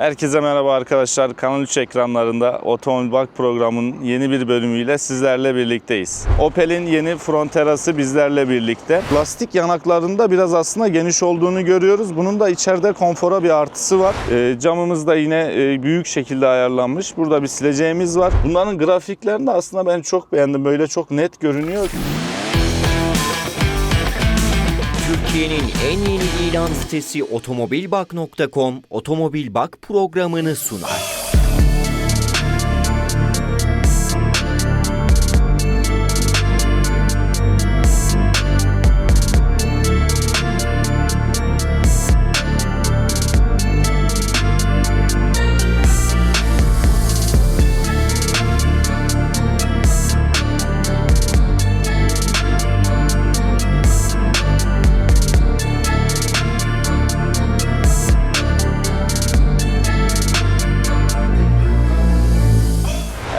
Herkese merhaba arkadaşlar. Kanal 3 ekranlarında Otomobil Bak programının yeni bir bölümüyle sizlerle birlikteyiz. Opel'in yeni Frontera'sı bizlerle birlikte. Plastik yanaklarında biraz aslında geniş olduğunu görüyoruz. Bunun da içeride konfora bir artısı var. Ee, camımız da yine e, büyük şekilde ayarlanmış. Burada bir sileceğimiz var. Bunların grafiklerini de aslında ben çok beğendim. Böyle çok net görünüyor. Türkiye'nin en yeni ilan sitesi otomobilbak.com Otomobil Bak programını sunar.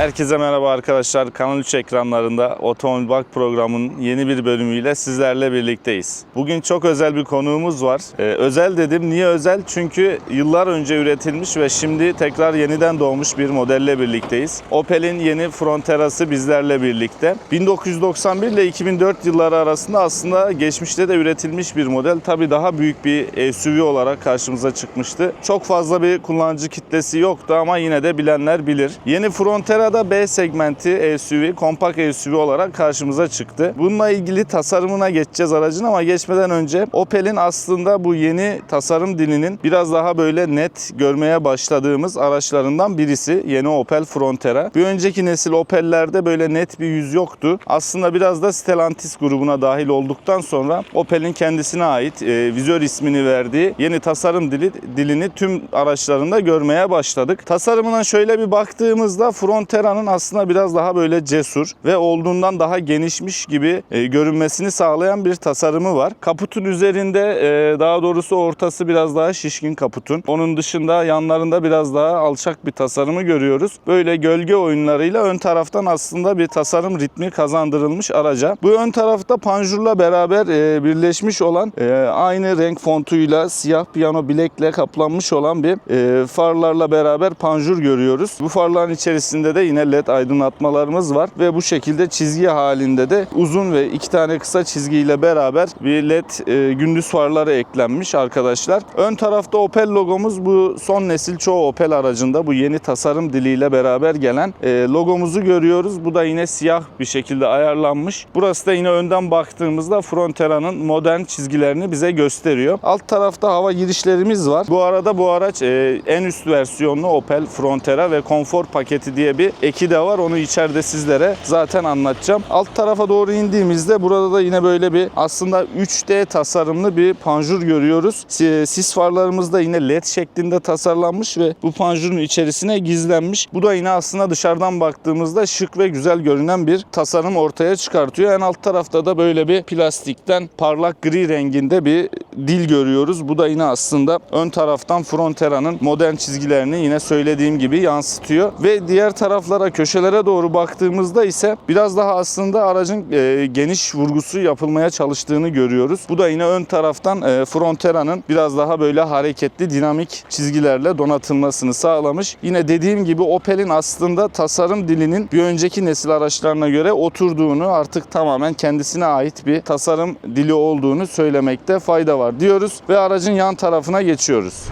Herkese merhaba arkadaşlar. Kanal 3 ekranlarında Otomobil Bak programının yeni bir bölümüyle sizlerle birlikteyiz. Bugün çok özel bir konuğumuz var. Ee, özel dedim. Niye özel? Çünkü yıllar önce üretilmiş ve şimdi tekrar yeniden doğmuş bir modelle birlikteyiz. Opel'in yeni Frontera'sı bizlerle birlikte. 1991 ile 2004 yılları arasında aslında geçmişte de üretilmiş bir model. Tabii daha büyük bir SUV olarak karşımıza çıkmıştı. Çok fazla bir kullanıcı kitlesi yoktu ama yine de bilenler bilir. Yeni Frontera'da B segmenti SUV, kompakt SUV olarak karşımıza çıktı. Bununla ilgili tasarımına geçeceğiz aracın ama geçmeden önce Opel'in aslında bu yeni tasarım dilinin biraz daha böyle net görmeye başladığımız araçlarından birisi yeni Opel Frontera. Bir önceki nesil Opel'lerde böyle net bir yüz yoktu. Aslında biraz da Stellantis grubuna dahil olduktan sonra Opel'in kendisine ait e, vizör ismini verdiği yeni tasarım dili dilini tüm araçlarında görmeye başladık. Tasarımına şöyle bir baktığımızda Frontera'nın aslında biraz daha böyle cesur ve olduğundan daha genişmiş gibi e, görünmesini sağlayan bir tasarımı var. Kaputun üzerinde e, daha doğrusu ortası biraz daha şişkin kaputun. Onun dışında yanlarında biraz daha alçak bir tasarımı görüyoruz. Böyle gölge oyunlarıyla ön taraftan aslında bir tasarım ritmi kazandırılmış araca. Bu ön tarafta panjurla beraber e, birleşmiş olan e, aynı renk fontuyla siyah piyano bilekle kaplanmış olan bir e, farlarla beraber panjur görüyoruz. Bu farların içerisinde de yine led aydınlatmalarımız var ve bu şekilde çizgi halinde de uzun ve iki tane kısa çizgiyle beraber bir led e, gündüz farları eklenmiş arkadaşlar. Ön tarafta Opel logomuz bu son nesil çoğu Opel aracında bu yeni tasarım diliyle beraber gelen e, logomuzu görüyoruz. Bu da yine siyah bir şekilde ayarlanmış. Burası da yine önden baktığımızda Frontera'nın modern çizgilerini bize gösteriyor. Alt tarafta hava girişlerimiz var. Bu arada bu araç e, en üst versiyonlu Opel Frontera ve konfor paketi diye bir eki de var. Onu içeride sizlere zaten anlatacağım. Alt tarafa doğru indiğimizde burada da yine böyle bir aslında 3D tasarımlı bir panjur görüyoruz. Si- Sis farlarımız da yine led şeklinde tasarlanmış ve bu panjurun içerisine gizlenmiş. Bu da yine aslında dışarıdan baktığımızda şık ve güzel görünen bir tasarım ortaya çıkartıyor. En alt tarafta da böyle bir plastikten parlak gri renginde bir dil görüyoruz. Bu da yine aslında ön taraftan Frontera'nın modern çizgilerini yine söylediğim gibi yansıtıyor. Ve diğer taraflara, köşelere doğru baktığımızda ise biraz daha aslında aracın e, geniş vurgusu yapılmaya çalıştığını görüyoruz. Bu da yine ön taraftan e, Frontera'nın biraz daha böyle hareketli, dinamik çizgilerle donatılmasını sağlamış. Yine dediğim gibi Opel'in aslında tasarım dilinin bir önceki nesil araçlarına göre oturduğunu artık tamamen kendisine ait bir tasarım dili olduğunu söylemekte fayda var diyoruz ve aracın yan tarafına geçiyoruz.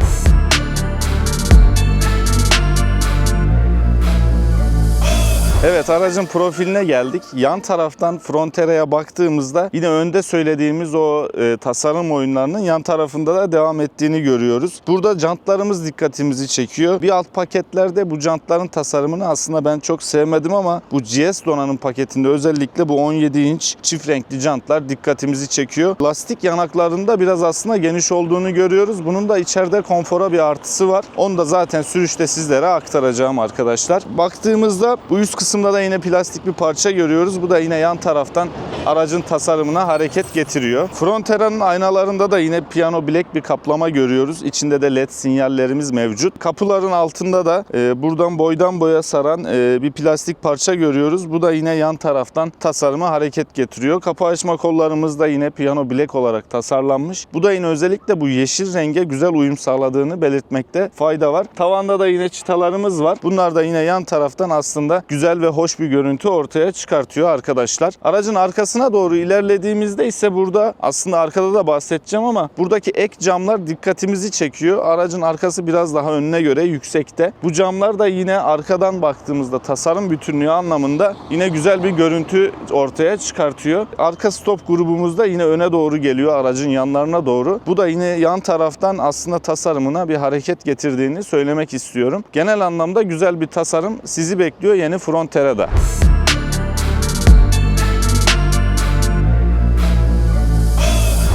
Evet aracın profiline geldik. Yan taraftan Frontera'ya baktığımızda yine önde söylediğimiz o e, tasarım oyunlarının yan tarafında da devam ettiğini görüyoruz. Burada jantlarımız dikkatimizi çekiyor. Bir alt paketlerde bu jantların tasarımını aslında ben çok sevmedim ama bu GS donanım paketinde özellikle bu 17 inç çift renkli jantlar dikkatimizi çekiyor. Lastik yanaklarında biraz aslında geniş olduğunu görüyoruz. Bunun da içeride konfora bir artısı var. Onu da zaten sürüşte sizlere aktaracağım arkadaşlar. Baktığımızda bu üst kısım kısımda da yine plastik bir parça görüyoruz. Bu da yine yan taraftan aracın tasarımına hareket getiriyor. Frontera'nın aynalarında da yine piyano bilek bir kaplama görüyoruz. İçinde de led sinyallerimiz mevcut. Kapıların altında da e, buradan boydan boya saran e, bir plastik parça görüyoruz. Bu da yine yan taraftan tasarıma hareket getiriyor. Kapı açma kollarımız da yine piyano bilek olarak tasarlanmış. Bu da yine özellikle bu yeşil renge güzel uyum sağladığını belirtmekte fayda var. Tavanda da yine çıtalarımız var. Bunlar da yine yan taraftan aslında güzel ve hoş bir görüntü ortaya çıkartıyor arkadaşlar. Aracın arkasına doğru ilerlediğimizde ise burada aslında arkada da bahsedeceğim ama buradaki ek camlar dikkatimizi çekiyor. Aracın arkası biraz daha önüne göre yüksekte. Bu camlar da yine arkadan baktığımızda tasarım bütünlüğü anlamında yine güzel bir görüntü ortaya çıkartıyor. Arka stop grubumuzda yine öne doğru geliyor aracın yanlarına doğru. Bu da yine yan taraftan aslında tasarımına bir hareket getirdiğini söylemek istiyorum. Genel anlamda güzel bir tasarım sizi bekliyor yeni Frontera'da.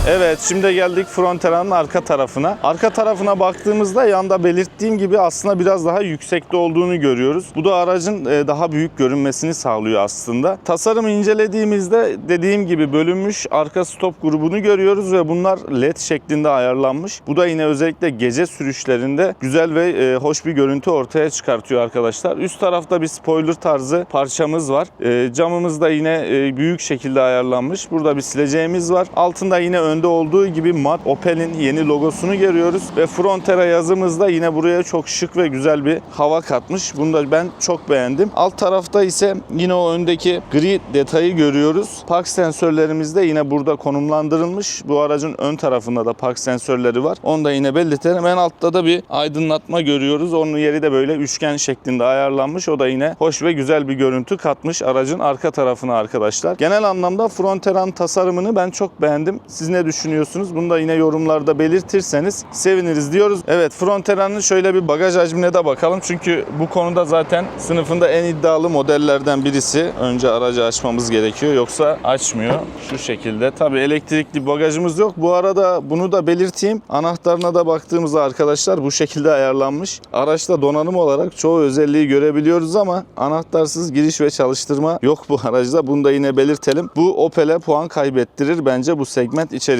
Evet şimdi geldik Frontera'nın arka tarafına. Arka tarafına baktığımızda yanda belirttiğim gibi aslında biraz daha yüksekte olduğunu görüyoruz. Bu da aracın e, daha büyük görünmesini sağlıyor aslında. Tasarımı incelediğimizde dediğim gibi bölünmüş arka stop grubunu görüyoruz ve bunlar led şeklinde ayarlanmış. Bu da yine özellikle gece sürüşlerinde güzel ve e, hoş bir görüntü ortaya çıkartıyor arkadaşlar. Üst tarafta bir spoiler tarzı parçamız var. E, camımız da yine büyük şekilde ayarlanmış. Burada bir sileceğimiz var. Altında yine önde olduğu gibi mat Opel'in yeni logosunu görüyoruz ve Frontera yazımızda yine buraya çok şık ve güzel bir hava katmış. Bunu da ben çok beğendim. Alt tarafta ise yine o öndeki gri detayı görüyoruz. Park sensörlerimiz de yine burada konumlandırılmış. Bu aracın ön tarafında da park sensörleri var. Onu da yine belirtelim. En altta da bir aydınlatma görüyoruz. Onun yeri de böyle üçgen şeklinde ayarlanmış. O da yine hoş ve güzel bir görüntü katmış aracın arka tarafına arkadaşlar. Genel anlamda Frontera'nın tasarımını ben çok beğendim. Siz ne düşünüyorsunuz? Bunu da yine yorumlarda belirtirseniz seviniriz diyoruz. Evet Frontera'nın şöyle bir bagaj hacmine de bakalım. Çünkü bu konuda zaten sınıfında en iddialı modellerden birisi. Önce aracı açmamız gerekiyor. Yoksa açmıyor. Şu şekilde. Tabii elektrikli bagajımız yok. Bu arada bunu da belirteyim. Anahtarına da baktığımızda arkadaşlar bu şekilde ayarlanmış. Araçta donanım olarak çoğu özelliği görebiliyoruz ama anahtarsız giriş ve çalıştırma yok bu aracda. Bunu da yine belirtelim. Bu Opel'e puan kaybettirir bence bu segment içerisinde.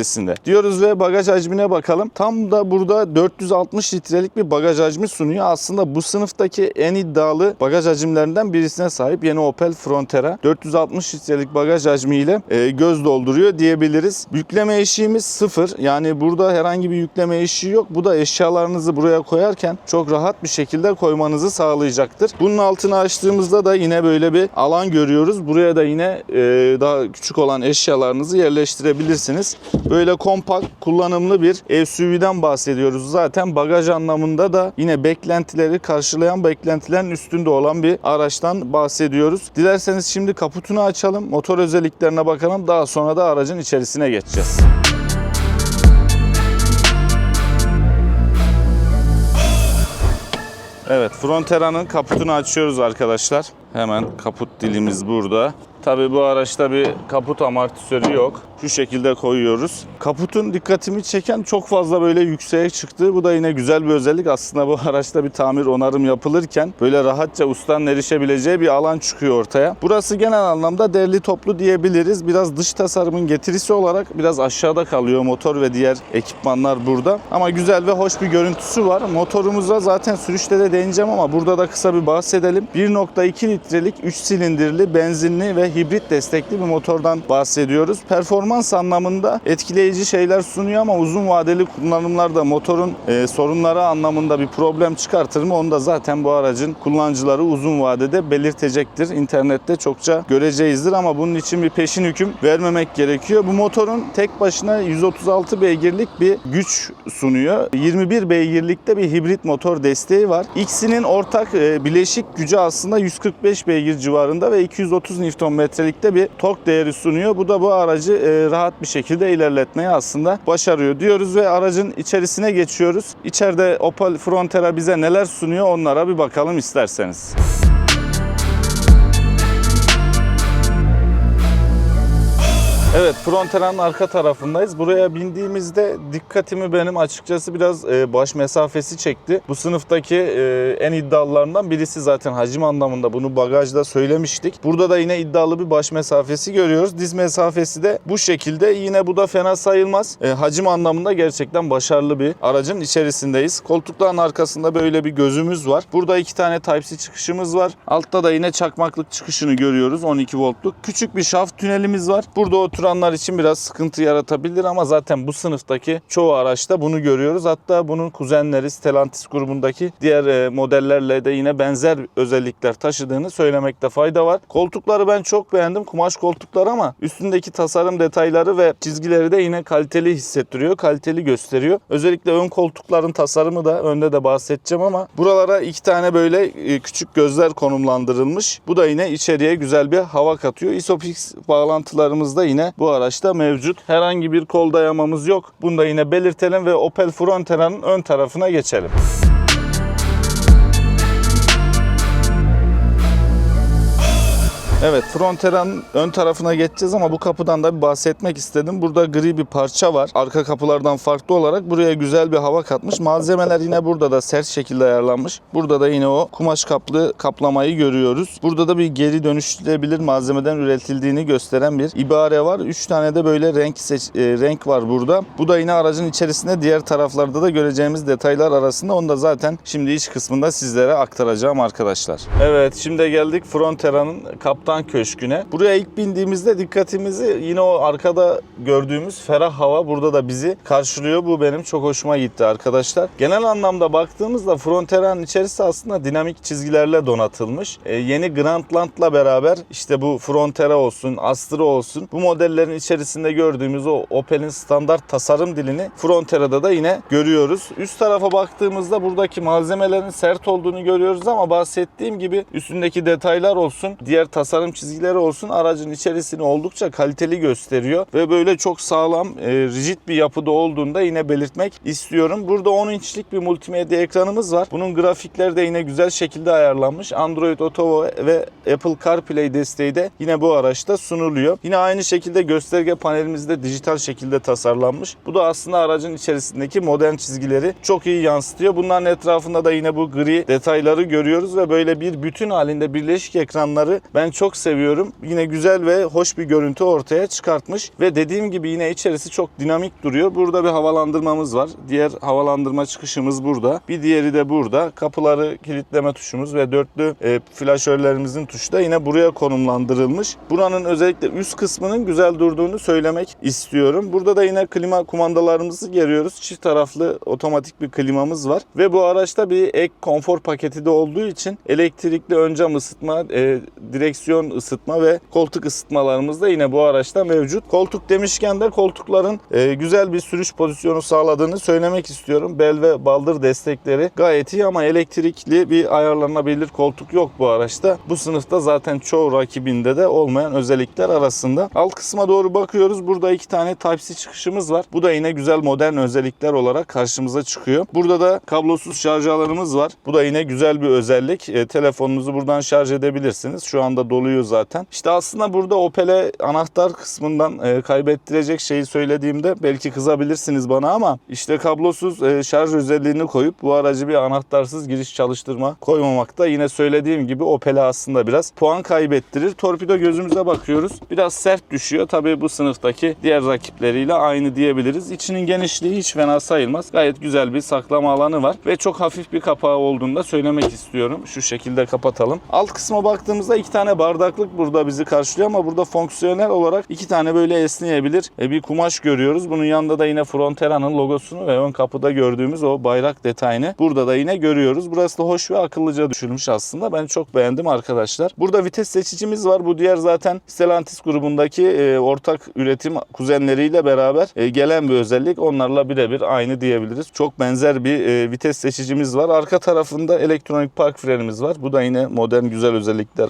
Diyoruz ve bagaj hacmine bakalım. Tam da burada 460 litrelik bir bagaj hacmi sunuyor. Aslında bu sınıftaki en iddialı bagaj hacimlerinden birisine sahip yeni Opel Frontera. 460 litrelik bagaj hacmiyle e, göz dolduruyor diyebiliriz. Yükleme eşiğimiz sıfır. Yani burada herhangi bir yükleme eşiği yok. Bu da eşyalarınızı buraya koyarken çok rahat bir şekilde koymanızı sağlayacaktır. Bunun altını açtığımızda da yine böyle bir alan görüyoruz. Buraya da yine e, daha küçük olan eşyalarınızı yerleştirebilirsiniz. Böyle kompakt, kullanımlı bir SUV'den bahsediyoruz. Zaten bagaj anlamında da yine beklentileri karşılayan, beklentilerin üstünde olan bir araçtan bahsediyoruz. Dilerseniz şimdi kaputunu açalım, motor özelliklerine bakalım. Daha sonra da aracın içerisine geçeceğiz. Evet, Frontera'nın kaputunu açıyoruz arkadaşlar. Hemen kaput dilimiz burada. Tabii bu araçta bir kaput amortisörü yok. Şu şekilde koyuyoruz. Kaputun dikkatimi çeken çok fazla böyle yükseğe çıktığı. Bu da yine güzel bir özellik. Aslında bu araçta bir tamir onarım yapılırken böyle rahatça ustanın erişebileceği bir alan çıkıyor ortaya. Burası genel anlamda derli toplu diyebiliriz. Biraz dış tasarımın getirisi olarak biraz aşağıda kalıyor motor ve diğer ekipmanlar burada. Ama güzel ve hoş bir görüntüsü var. Motorumuza zaten sürüşte de değineceğim ama burada da kısa bir bahsedelim. 1.2 litrelik 3 silindirli benzinli ve hibrit destekli bir motordan bahsediyoruz. Performans anlamında etkileyici şeyler sunuyor ama uzun vadeli kullanımlarda motorun e, sorunları anlamında bir problem çıkartır mı? Onu da zaten bu aracın kullanıcıları uzun vadede belirtecektir. İnternette çokça göreceğizdir ama bunun için bir peşin hüküm vermemek gerekiyor. Bu motorun tek başına 136 beygirlik bir güç sunuyor. 21 beygirlikte bir hibrit motor desteği var. İkisinin ortak e, bileşik gücü aslında 145 beygir civarında ve 230 Nm'likte bir tork değeri sunuyor. Bu da bu aracı e, rahat bir şekilde ilerletmeyi aslında başarıyor diyoruz ve aracın içerisine geçiyoruz. İçeride Opel Frontera bize neler sunuyor onlara bir bakalım isterseniz. Evet Frontera'nın arka tarafındayız. Buraya bindiğimizde dikkatimi benim açıkçası biraz e, baş mesafesi çekti. Bu sınıftaki e, en iddialılarından birisi zaten hacim anlamında bunu bagajda söylemiştik. Burada da yine iddialı bir baş mesafesi görüyoruz. Diz mesafesi de bu şekilde. Yine bu da fena sayılmaz. E, hacim anlamında gerçekten başarılı bir aracın içerisindeyiz. Koltukların arkasında böyle bir gözümüz var. Burada iki tane Type-C çıkışımız var. Altta da yine çakmaklık çıkışını görüyoruz 12 voltluk. Küçük bir şaft tünelimiz var. Burada oturanlar için biraz sıkıntı yaratabilir ama zaten bu sınıftaki çoğu araçta bunu görüyoruz. Hatta bunun kuzenleri Stellantis grubundaki diğer e, modellerle de yine benzer özellikler taşıdığını söylemekte fayda var. Koltukları ben çok beğendim. Kumaş koltuklar ama üstündeki tasarım detayları ve çizgileri de yine kaliteli hissettiriyor. Kaliteli gösteriyor. Özellikle ön koltukların tasarımı da önde de bahsedeceğim ama buralara iki tane böyle e, küçük gözler konumlandırılmış. Bu da yine içeriye güzel bir hava katıyor. Isofix bağlantılarımız da yine bu araçta mevcut. Herhangi bir kol dayamamız yok. Bunu da yine belirtelim ve Opel Frontera'nın ön tarafına geçelim. Evet Frontera'nın ön tarafına geçeceğiz ama bu kapıdan da bir bahsetmek istedim. Burada gri bir parça var. Arka kapılardan farklı olarak buraya güzel bir hava katmış. Malzemeler yine burada da sert şekilde ayarlanmış. Burada da yine o kumaş kaplı kaplamayı görüyoruz. Burada da bir geri dönüştürülebilir malzemeden üretildiğini gösteren bir ibare var. 3 tane de böyle renk seç- e, renk var burada. Bu da yine aracın içerisinde diğer taraflarda da göreceğimiz detaylar arasında. Onu da zaten şimdi iç kısmında sizlere aktaracağım arkadaşlar. Evet şimdi geldik Frontera'nın kaptan köşküne. Buraya ilk bindiğimizde dikkatimizi yine o arkada gördüğümüz ferah hava burada da bizi karşılıyor. Bu benim çok hoşuma gitti arkadaşlar. Genel anlamda baktığımızda Frontera'nın içerisi aslında dinamik çizgilerle donatılmış. Ee, yeni Grandland'la beraber işte bu Frontera olsun, Astra olsun bu modellerin içerisinde gördüğümüz o Opel'in standart tasarım dilini Frontera'da da yine görüyoruz. Üst tarafa baktığımızda buradaki malzemelerin sert olduğunu görüyoruz ama bahsettiğim gibi üstündeki detaylar olsun, diğer tasarım çizgileri olsun aracın içerisini oldukça kaliteli gösteriyor ve böyle çok sağlam, e, rigid bir yapıda olduğunda yine belirtmek istiyorum. Burada 10 inçlik bir multimedya ekranımız var. Bunun grafikleri de yine güzel şekilde ayarlanmış. Android Auto ve Apple CarPlay desteği de yine bu araçta sunuluyor. Yine aynı şekilde gösterge panelimiz de dijital şekilde tasarlanmış. Bu da aslında aracın içerisindeki modern çizgileri çok iyi yansıtıyor. Bunların etrafında da yine bu gri detayları görüyoruz ve böyle bir bütün halinde birleşik ekranları ben çok seviyorum. Yine güzel ve hoş bir görüntü ortaya çıkartmış ve dediğim gibi yine içerisi çok dinamik duruyor. Burada bir havalandırmamız var. Diğer havalandırma çıkışımız burada. Bir diğeri de burada. Kapıları kilitleme tuşumuz ve dörtlü e, flaşörlerimizin tuşu da yine buraya konumlandırılmış. Buranın özellikle üst kısmının güzel durduğunu söylemek istiyorum. Burada da yine klima kumandalarımızı görüyoruz. Çift taraflı otomatik bir klimamız var ve bu araçta bir ek konfor paketi de olduğu için elektrikli ön cam ısıtma, e, direksiyon ısıtma ve koltuk ısıtmalarımız da yine bu araçta mevcut. Koltuk demişken de koltukların e, güzel bir sürüş pozisyonu sağladığını söylemek istiyorum. Bel ve baldır destekleri gayet iyi ama elektrikli bir ayarlanabilir koltuk yok bu araçta. Bu sınıfta zaten çoğu rakibinde de olmayan özellikler arasında. Alt kısma doğru bakıyoruz. Burada iki tane Type-C çıkışımız var. Bu da yine güzel modern özellikler olarak karşımıza çıkıyor. Burada da kablosuz şarj alanımız var. Bu da yine güzel bir özellik. E, telefonunuzu buradan şarj edebilirsiniz. Şu anda doluyor zaten. İşte aslında burada Opel'e anahtar kısmından e, kaybettirecek şeyi söylediğimde belki kızabilirsiniz bana ama işte kablosuz e, şarj özelliğini koyup bu aracı bir anahtarsız giriş çalıştırma koymamakta yine söylediğim gibi Opel'e aslında biraz puan kaybettirir. Torpido gözümüze bakıyoruz. Biraz sert düşüyor. Tabii bu sınıftaki diğer rakipleriyle aynı diyebiliriz. İçinin genişliği hiç fena sayılmaz. Gayet güzel bir saklama alanı var ve çok hafif bir kapağı olduğunu da söylemek istiyorum. Şu şekilde kapatalım. Alt kısma baktığımızda iki tane bardaklık burada bizi karşılıyor ama burada fonksiyonel olarak iki tane böyle esneyebilir e, bir kumaş görüyoruz. Bunun yanında da yine Frontera'nın logosunu ve ön kapıda gördüğümüz o bayrak detayını burada da yine görüyoruz. Burası da hoş ve akıllıca düşülmüş aslında. Ben çok beğendim arkadaşlar. Burada vites seçicimiz var. Bu diğer zaten Stellantis grubundaki e, ortak üretim kuzenleriyle beraber e, gelen bir özellik. Onlarla birebir aynı diyebiliriz. Çok benzer bir e, vites seçicimiz var. Arka tarafında elektronik park frenimiz var. Bu da yine modern güzel özellikler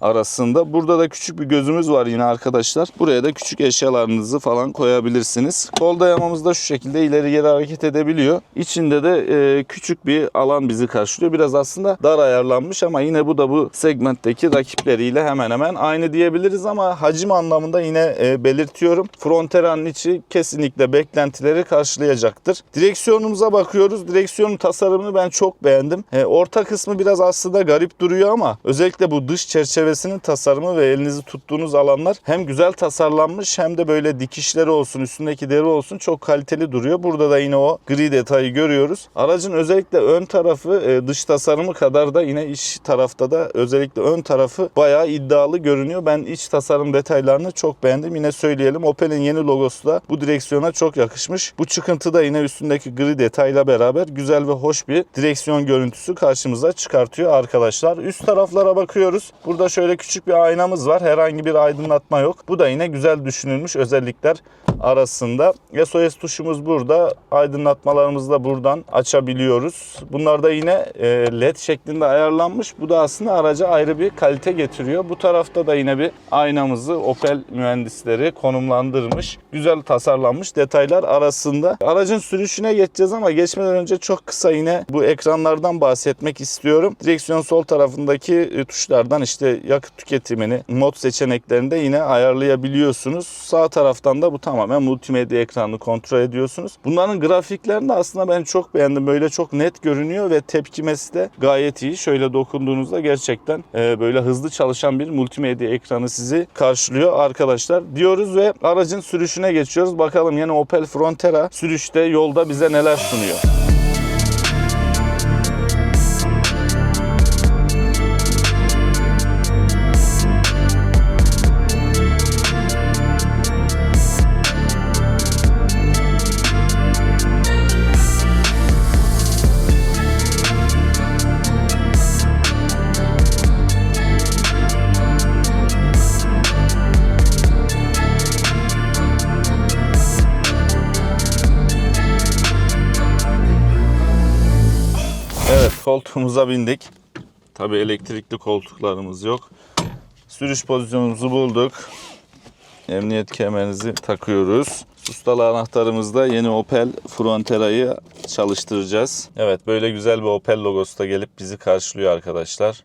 arasında. Burada da küçük bir gözümüz var yine arkadaşlar. Buraya da küçük eşyalarınızı falan koyabilirsiniz. Kol dayamamız da şu şekilde ileri geri hareket edebiliyor. İçinde de e, küçük bir alan bizi karşılıyor. Biraz aslında dar ayarlanmış ama yine bu da bu segmentteki rakipleriyle hemen hemen aynı diyebiliriz ama hacim anlamında yine e, belirtiyorum. Frontera'nın içi kesinlikle beklentileri karşılayacaktır. Direksiyonumuza bakıyoruz. Direksiyonun tasarımını ben çok beğendim. E, orta kısmı biraz aslında garip duruyor ama özellikle bu dış çerçevesinin tasarımı ve elinizi tuttuğunuz alanlar hem güzel tasarlanmış hem de böyle dikişleri olsun, üstündeki deri olsun çok kaliteli duruyor. Burada da yine o gri detayı görüyoruz. Aracın özellikle ön tarafı e, dış tasarımı kadar da yine iç tarafta da özellikle ön tarafı bayağı iddialı görünüyor. Ben iç tasarım detaylarını çok beğendim. Yine söyleyelim Opel'in yeni logosu da bu direksiyona çok yakışmış. Bu çıkıntı da yine üstündeki gri detayla beraber güzel ve hoş bir direksiyon görüntüsü karşımıza çıkartıyor arkadaşlar. Üst taraflara bakıyoruz. Burada şöyle küçük bir aynamız var. Herhangi bir aydınlatma yok. Bu da yine güzel düşünülmüş özellikler arasında. SOS tuşumuz burada. Aydınlatmalarımızı da buradan açabiliyoruz. Bunlar da yine e, led şeklinde ayarlanmış. Bu da aslında araca ayrı bir kalite getiriyor. Bu tarafta da yine bir aynamızı Opel mühendisleri konumlandırmış. Güzel tasarlanmış detaylar arasında. Aracın sürüşüne geçeceğiz ama geçmeden önce çok kısa yine bu ekranlardan bahsetmek istiyorum. Direksiyon sol tarafındaki e, tuşlardan işte yakıt tüketimini, mod seçeneklerinde yine ayarlayabiliyorsunuz. Sağ taraftan da bu tamamen multimedya ekranını kontrol ediyorsunuz. Bunların grafiklerini aslında ben çok beğendim. Böyle çok net görünüyor ve tepkimesi de gayet iyi. Şöyle dokunduğunuzda gerçekten e, böyle hızlı çalışan bir multimedya ekranı sizi karşılıyor arkadaşlar diyoruz ve aracın sürüşüne geçiyoruz. Bakalım yine Opel Frontera sürüşte yolda bize neler sunuyor. Koltuğumuza bindik. Tabi elektrikli koltuklarımız yok. Sürüş pozisyonumuzu bulduk. Emniyet kemerinizi takıyoruz. Sustalı anahtarımızda yeni Opel Frontera'yı çalıştıracağız. Evet böyle güzel bir Opel logosu da gelip bizi karşılıyor arkadaşlar.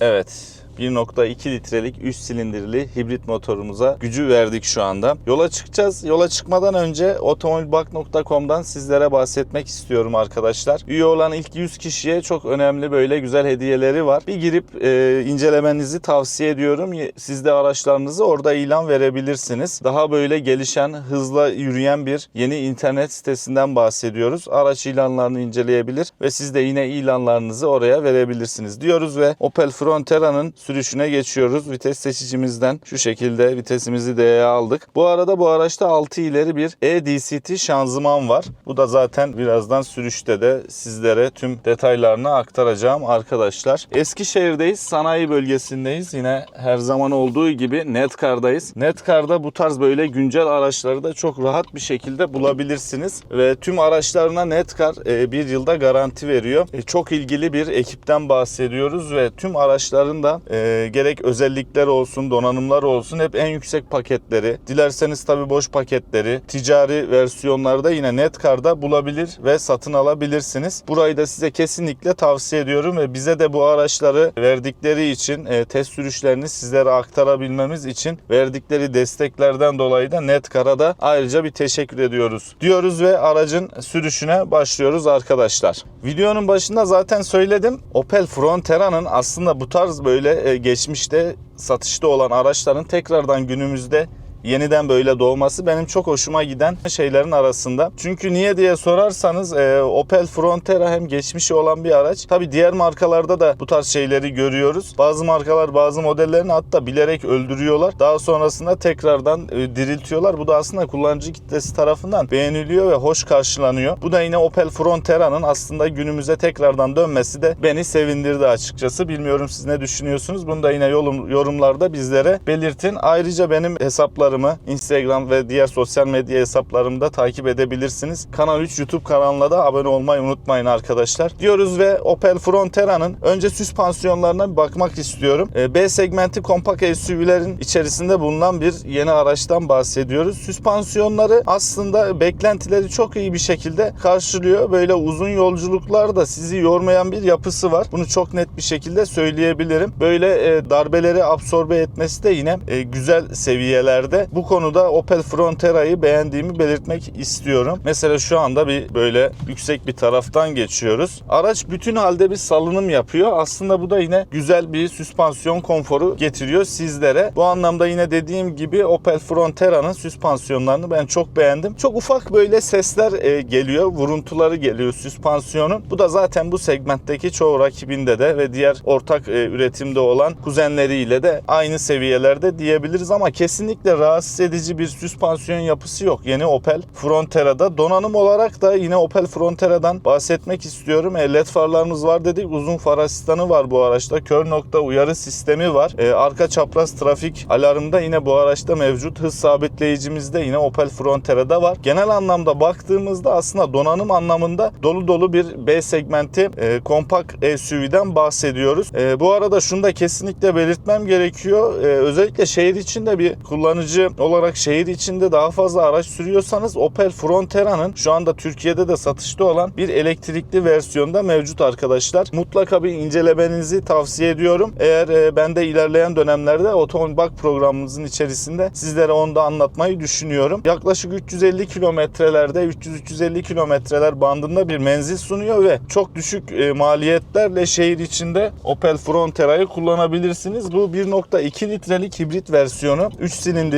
Evet 1.2 litrelik 3 silindirli hibrit motorumuza gücü verdik şu anda. Yola çıkacağız. Yola çıkmadan önce otomobilbak.com'dan sizlere bahsetmek istiyorum arkadaşlar. Üye olan ilk 100 kişiye çok önemli böyle güzel hediyeleri var. Bir girip e, incelemenizi tavsiye ediyorum. Siz de araçlarınızı orada ilan verebilirsiniz. Daha böyle gelişen, hızla yürüyen bir yeni internet sitesinden bahsediyoruz. Araç ilanlarını inceleyebilir ve siz de yine ilanlarınızı oraya verebilirsiniz diyoruz ve Opel Frontera'nın sürüşüne geçiyoruz. Vites seçicimizden şu şekilde vitesimizi D'ye aldık. Bu arada bu araçta 6 ileri bir e-DCT şanzıman var. Bu da zaten birazdan sürüşte de sizlere tüm detaylarını aktaracağım arkadaşlar. Eskişehir'deyiz. Sanayi bölgesindeyiz. Yine her zaman olduğu gibi Netcar'dayız. Netcar'da bu tarz böyle güncel araçları da çok rahat bir şekilde bulabilirsiniz. Ve tüm araçlarına Netcar e, bir yılda garanti veriyor. E, Çok ilgili bir ekipten bahsediyoruz ve tüm araçların da e, gerek özellikler olsun, donanımlar olsun hep en yüksek paketleri. Dilerseniz tabi boş paketleri, ticari versiyonlarda yine Netcar'da bulabilir ve satın alabilirsiniz. Burayı da size kesinlikle tavsiye ediyorum ve bize de bu araçları verdikleri için e, test sürüşlerini sizlere aktarabilmemiz için verdikleri desteklerden dolayı da Netcar'a da ayrıca bir teşekkür ediyoruz. Diyoruz ve aracın sürüşüne başlıyoruz arkadaşlar. Videonun başında zaten söyledim. Opel Frontera'nın aslında bu tarz böyle geçmişte satışta olan araçların tekrardan günümüzde yeniden böyle doğması benim çok hoşuma giden şeylerin arasında. Çünkü niye diye sorarsanız e, Opel Frontera hem geçmişi olan bir araç. Tabi diğer markalarda da bu tarz şeyleri görüyoruz. Bazı markalar bazı modellerini hatta bilerek öldürüyorlar. Daha sonrasında tekrardan e, diriltiyorlar. Bu da aslında kullanıcı kitlesi tarafından beğeniliyor ve hoş karşılanıyor. Bu da yine Opel Frontera'nın aslında günümüze tekrardan dönmesi de beni sevindirdi açıkçası. Bilmiyorum siz ne düşünüyorsunuz? Bunu da yine yorum, yorumlarda bizlere belirtin. Ayrıca benim hesaplarım hesaplarımı Instagram ve diğer sosyal medya hesaplarımda takip edebilirsiniz. Kanal 3 YouTube kanalına da abone olmayı unutmayın arkadaşlar. Diyoruz ve Opel Frontera'nın önce süspansiyonlarına bir bakmak istiyorum. Ee, B segmenti kompakt SUV'lerin içerisinde bulunan bir yeni araçtan bahsediyoruz. Süspansiyonları aslında beklentileri çok iyi bir şekilde karşılıyor. Böyle uzun yolculuklarda sizi yormayan bir yapısı var. Bunu çok net bir şekilde söyleyebilirim. Böyle e, darbeleri absorbe etmesi de yine e, güzel seviyelerde. Bu konuda Opel Frontera'yı beğendiğimi belirtmek istiyorum. Mesela şu anda bir böyle yüksek bir taraftan geçiyoruz. Araç bütün halde bir salınım yapıyor. Aslında bu da yine güzel bir süspansiyon konforu getiriyor sizlere. Bu anlamda yine dediğim gibi Opel Frontera'nın süspansiyonlarını ben çok beğendim. Çok ufak böyle sesler e, geliyor, vuruntuları geliyor süspansiyonun. Bu da zaten bu segmentteki çoğu rakibinde de ve diğer ortak e, üretimde olan kuzenleriyle de aynı seviyelerde diyebiliriz ama kesinlikle rahatsız edici bir süspansiyon yapısı yok. Yeni Opel Frontera'da donanım olarak da yine Opel Frontera'dan bahsetmek istiyorum. E, LED farlarımız var dedik. Uzun far asistanı var bu araçta. Kör nokta uyarı sistemi var. E, arka çapraz trafik alarmda yine bu araçta mevcut. Hız sabitleyicimiz de yine Opel Frontera'da var. Genel anlamda baktığımızda aslında donanım anlamında dolu dolu bir B segmenti e, kompakt SUV'den bahsediyoruz. E, bu arada şunu da kesinlikle belirtmem gerekiyor. E, özellikle şehir içinde bir kullanıcı olarak şehir içinde daha fazla araç sürüyorsanız Opel Frontera'nın şu anda Türkiye'de de satışta olan bir elektrikli versiyonda mevcut arkadaşlar. Mutlaka bir incelemenizi tavsiye ediyorum. Eğer e, ben de ilerleyen dönemlerde Otomobil Bak programımızın içerisinde sizlere onu da anlatmayı düşünüyorum. Yaklaşık 350 kilometrelerde 300-350 kilometreler bandında bir menzil sunuyor ve çok düşük e, maliyetlerle şehir içinde Opel Frontera'yı kullanabilirsiniz. Bu 1.2 litrelik hibrit versiyonu 3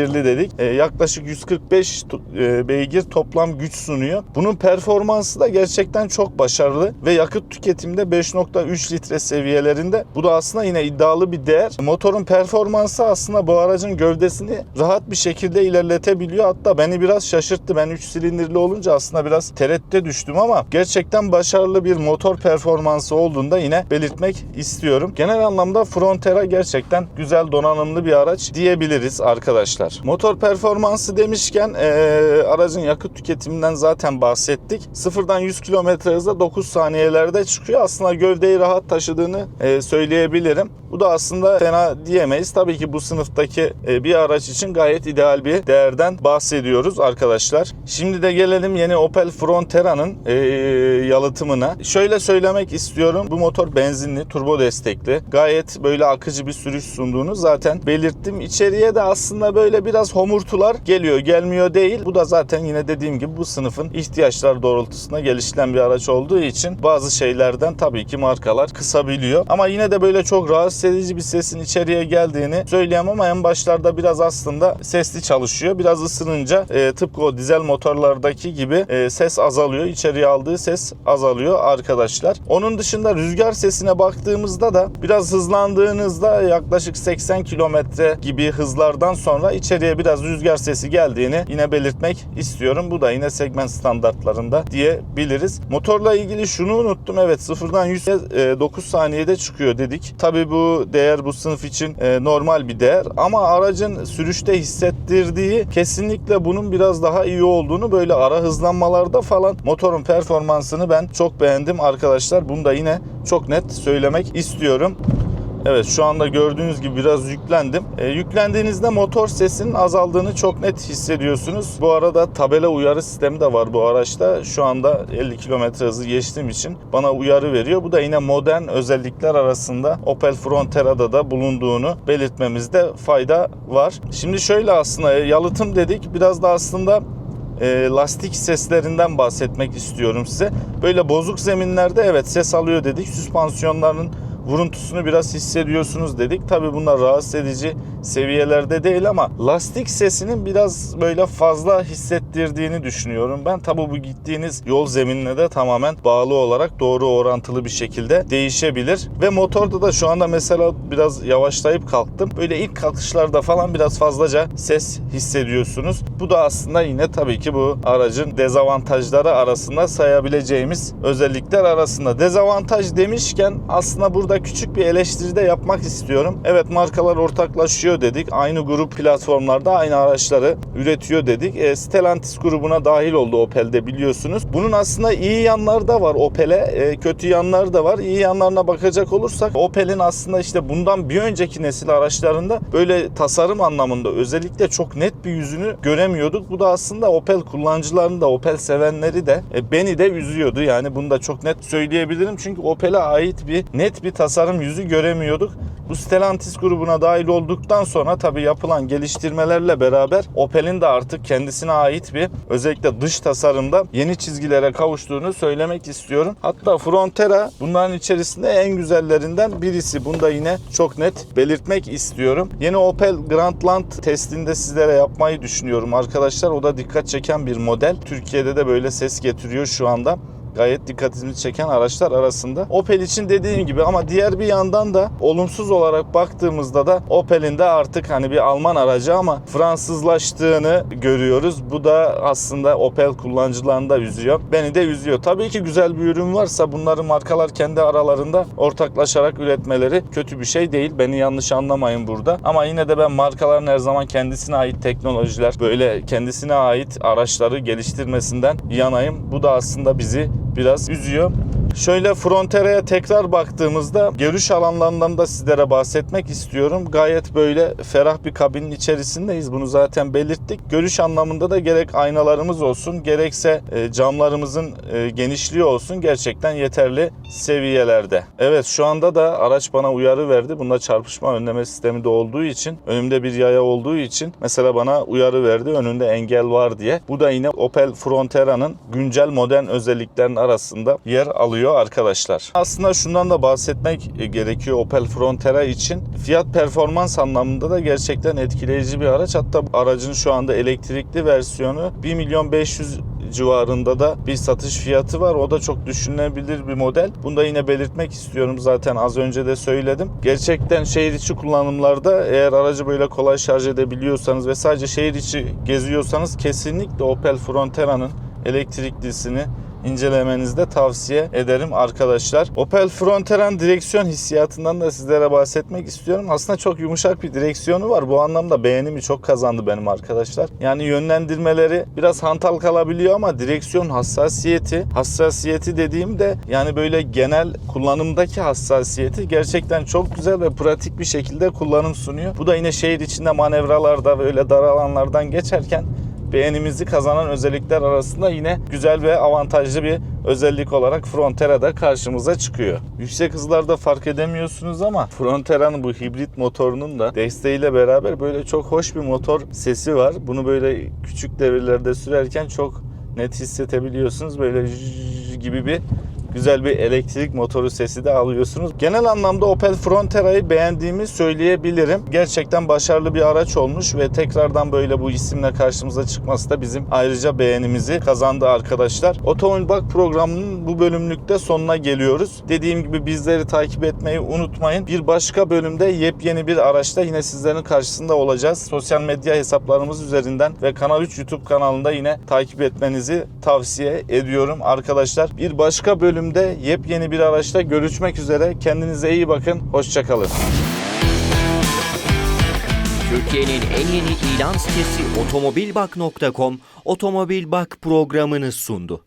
silindirli dedik. E, yaklaşık 145 to- e, beygir toplam güç sunuyor. Bunun performansı da gerçekten çok başarılı ve yakıt tüketimde 5.3 litre seviyelerinde. Bu da aslında yine iddialı bir değer. Motorun performansı aslında bu aracın gövdesini rahat bir şekilde ilerletebiliyor. Hatta beni biraz şaşırttı. Ben 3 silindirli olunca aslında biraz tereddüte düştüm ama gerçekten başarılı bir motor performansı olduğunda yine belirtmek istiyorum. Genel anlamda Frontera gerçekten güzel donanımlı bir araç diyebiliriz arkadaşlar. Motor performansı demişken eee, aracın yakıt tüketiminden zaten bahsettik. Sıfırdan 100 km hızla 9 saniyelerde çıkıyor. Aslında gövdeyi rahat taşıdığını eee, söyleyebilirim. Bu da aslında fena diyemeyiz. Tabii ki bu sınıftaki e, bir araç için gayet ideal bir değerden bahsediyoruz arkadaşlar. Şimdi de gelelim yeni Opel Frontera'nın e, yalıtımına. Şöyle söylemek istiyorum. Bu motor benzinli, turbo destekli. Gayet böyle akıcı bir sürüş sunduğunu zaten belirttim. İçeriye de aslında böyle biraz homurtular geliyor, gelmiyor değil. Bu da zaten yine dediğim gibi bu sınıfın ihtiyaçlar doğrultusunda geliştiren bir araç olduğu için bazı şeylerden tabii ki markalar kısabiliyor. Ama yine de böyle çok rahatsız edici bir sesin içeriye geldiğini söyleyemem ama en başlarda biraz aslında sesli çalışıyor. Biraz ısınınca e, tıpkı o dizel motorlardaki gibi e, ses azalıyor. İçeriye aldığı ses azalıyor arkadaşlar. Onun dışında rüzgar sesine baktığımızda da biraz hızlandığınızda yaklaşık 80 kilometre gibi hızlardan sonra içeriye biraz rüzgar sesi geldiğini yine belirtmek istiyorum. Bu da yine segment standartlarında diyebiliriz. Motorla ilgili şunu unuttum. Evet sıfırdan 100'e 9 saniyede çıkıyor dedik. Tabi bu değer bu sınıf için e, normal bir değer ama aracın sürüşte hissettirdiği kesinlikle bunun biraz daha iyi olduğunu böyle ara hızlanmalarda falan motorun performansını ben çok beğendim arkadaşlar. Bunu da yine çok net söylemek istiyorum. Evet şu anda gördüğünüz gibi biraz yüklendim. E, yüklendiğinizde motor sesinin azaldığını çok net hissediyorsunuz. Bu arada tabela uyarı sistemi de var bu araçta. Şu anda 50 km hızı geçtiğim için bana uyarı veriyor. Bu da yine modern özellikler arasında Opel Frontera'da da bulunduğunu belirtmemizde fayda var. Şimdi şöyle aslında yalıtım dedik. Biraz da aslında e, lastik seslerinden bahsetmek istiyorum size. Böyle bozuk zeminlerde evet ses alıyor dedik. Süspansiyonların vuruntusunu biraz hissediyorsunuz dedik. Tabi bunlar rahatsız edici seviyelerde değil ama lastik sesinin biraz böyle fazla hissettirdiğini düşünüyorum. Ben tabi bu gittiğiniz yol zeminine de tamamen bağlı olarak doğru orantılı bir şekilde değişebilir. Ve motorda da şu anda mesela biraz yavaşlayıp kalktım. Böyle ilk kalkışlarda falan biraz fazlaca ses hissediyorsunuz. Bu da aslında yine tabii ki bu aracın dezavantajları arasında sayabileceğimiz özellikler arasında. Dezavantaj demişken aslında burada burada küçük bir eleştiri de yapmak istiyorum. Evet markalar ortaklaşıyor dedik. Aynı grup platformlarda aynı araçları üretiyor dedik. E, Stellantis grubuna dahil oldu Opel'de biliyorsunuz. Bunun aslında iyi yanları da var Opel'e. e, kötü yanları da var. İyi yanlarına bakacak olursak Opel'in aslında işte bundan bir önceki nesil araçlarında böyle tasarım anlamında özellikle çok net bir yüzünü göremiyorduk. Bu da aslında Opel kullanıcılarını da Opel sevenleri de e, beni de üzüyordu. Yani bunu da çok net söyleyebilirim. Çünkü Opel'e ait bir net bir tasarım yüzü göremiyorduk. Bu Stellantis grubuna dahil olduktan sonra tabii yapılan geliştirmelerle beraber Opel'in de artık kendisine ait bir özellikle dış tasarımda yeni çizgilere kavuştuğunu söylemek istiyorum. Hatta Frontera bunların içerisinde en güzellerinden birisi. Bunu da yine çok net belirtmek istiyorum. Yeni Opel Grandland testinde sizlere yapmayı düşünüyorum arkadaşlar. O da dikkat çeken bir model. Türkiye'de de böyle ses getiriyor şu anda gayet dikkatimizi çeken araçlar arasında. Opel için dediğim gibi ama diğer bir yandan da olumsuz olarak baktığımızda da Opel'in de artık hani bir Alman aracı ama Fransızlaştığını görüyoruz. Bu da aslında Opel kullanıcılarını da üzüyor. Beni de üzüyor. Tabii ki güzel bir ürün varsa bunları markalar kendi aralarında ortaklaşarak üretmeleri kötü bir şey değil. Beni yanlış anlamayın burada. Ama yine de ben markaların her zaman kendisine ait teknolojiler, böyle kendisine ait araçları geliştirmesinden yanayım. Bu da aslında bizi biraz üzüyor. Şöyle Frontera'ya tekrar baktığımızda görüş alanlarından da sizlere bahsetmek istiyorum. Gayet böyle ferah bir kabinin içerisindeyiz. Bunu zaten belirttik. Görüş anlamında da gerek aynalarımız olsun gerekse e, camlarımızın e, genişliği olsun gerçekten yeterli seviyelerde. Evet şu anda da araç bana uyarı verdi. Bunda çarpışma önleme sistemi de olduğu için önümde bir yaya olduğu için mesela bana uyarı verdi önünde engel var diye. Bu da yine Opel Frontera'nın güncel modern özelliklerinin arasında yer alıyor arkadaşlar. Aslında şundan da bahsetmek gerekiyor Opel Frontera için. Fiyat performans anlamında da gerçekten etkileyici bir araç. Hatta aracın şu anda elektrikli versiyonu 1 milyon 500 civarında da bir satış fiyatı var. O da çok düşünülebilir bir model. Bunu da yine belirtmek istiyorum zaten az önce de söyledim. Gerçekten şehir içi kullanımlarda eğer aracı böyle kolay şarj edebiliyorsanız ve sadece şehir içi geziyorsanız kesinlikle Opel Frontera'nın elektriklisini incelemenizde tavsiye ederim arkadaşlar. Opel Frontera'nın direksiyon hissiyatından da sizlere bahsetmek istiyorum. Aslında çok yumuşak bir direksiyonu var. Bu anlamda beğenimi çok kazandı benim arkadaşlar. Yani yönlendirmeleri biraz hantal kalabiliyor ama direksiyon hassasiyeti, hassasiyeti dediğimde yani böyle genel kullanımdaki hassasiyeti gerçekten çok güzel ve pratik bir şekilde kullanım sunuyor. Bu da yine şehir içinde manevralarda böyle dar alanlardan geçerken beğenimizi kazanan özellikler arasında yine güzel ve avantajlı bir özellik olarak Frontera'da karşımıza çıkıyor. Yüksek hızlarda fark edemiyorsunuz ama Frontera'nın bu hibrit motorunun da desteğiyle beraber böyle çok hoş bir motor sesi var. Bunu böyle küçük devirlerde sürerken çok net hissedebiliyorsunuz. Böyle gibi bir güzel bir elektrik motoru sesi de alıyorsunuz. Genel anlamda Opel Frontera'yı beğendiğimi söyleyebilirim. Gerçekten başarılı bir araç olmuş ve tekrardan böyle bu isimle karşımıza çıkması da bizim ayrıca beğenimizi kazandı arkadaşlar. Otomobil Bak programının bu bölümlükte sonuna geliyoruz. Dediğim gibi bizleri takip etmeyi unutmayın. Bir başka bölümde yepyeni bir araçta yine sizlerin karşısında olacağız. Sosyal medya hesaplarımız üzerinden ve Kanal 3 YouTube kanalında yine takip etmenizi tavsiye ediyorum arkadaşlar. Bir başka bölümde yepyeni bir araçta görüşmek üzere. Kendinize iyi bakın. Hoşçakalın. Türkiye'nin en yeni ilan sitesi otomobilbak.com Otomobil Bak programını sundu.